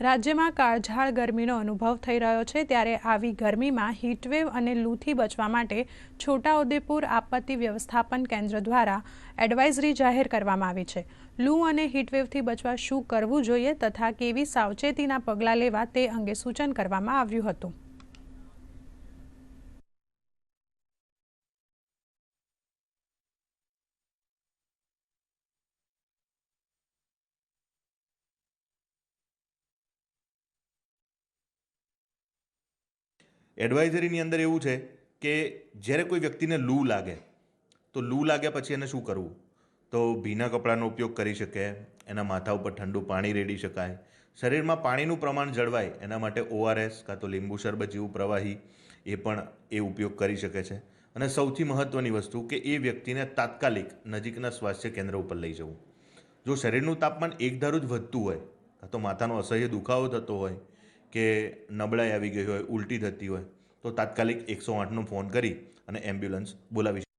રાજ્યમાં કાળઝાળ ગરમીનો અનુભવ થઈ રહ્યો છે ત્યારે આવી ગરમીમાં હીટવેવ અને લૂથી બચવા માટે છોટાઉદેપુર આપત્તિ વ્યવસ્થાપન કેન્દ્ર દ્વારા એડવાઇઝરી જાહેર કરવામાં આવી છે. લૂ અને હીટવેવથી બચવા શું કરવું જોઈએ તથા કેવી સાવચેતીના પગલાં લેવા તે અંગે સૂચન કરવામાં આવ્યું હતું. એડવાઇઝરીની અંદર એવું છે કે જ્યારે કોઈ વ્યક્તિને લૂ લાગે, તો લૂ લાગ્યા પછી એને શું કરવું? તો ભીના કપડાનો ઉપયોગ કરી શકે, એના માથા ઉપર ઠંડુ પાણી રેડી શકાય, શરીરમાં પાણીનું પ્રમાણ જળવાય, એના માટે ઓઆરએસ કાં તો લીંબુ શરબત જેવું પ્રવાહી એ પણ એ ઉપયોગ કરી શકે છે. અને સૌથી મહત્ત્વની વસ્તુ કે એ વ્યક્તિને તાત્કાલિક નજીકના સ્વાસ્થ્ય કેન્દ્ર ઉપર લઈ જવું. જો શરીરનું તાપમાન એકધારું જ વધતું હોય, કાં તો માથાનો અસહ્ય દુખાવો થતો હોય કે નબળાઈ આવી ગઈ હોય, ઉલટી થતી હોય, તો તાત્કાલિક એકસો આઠનો ફોન કરી અને એમ્બ્યુલન્સ બોલાવી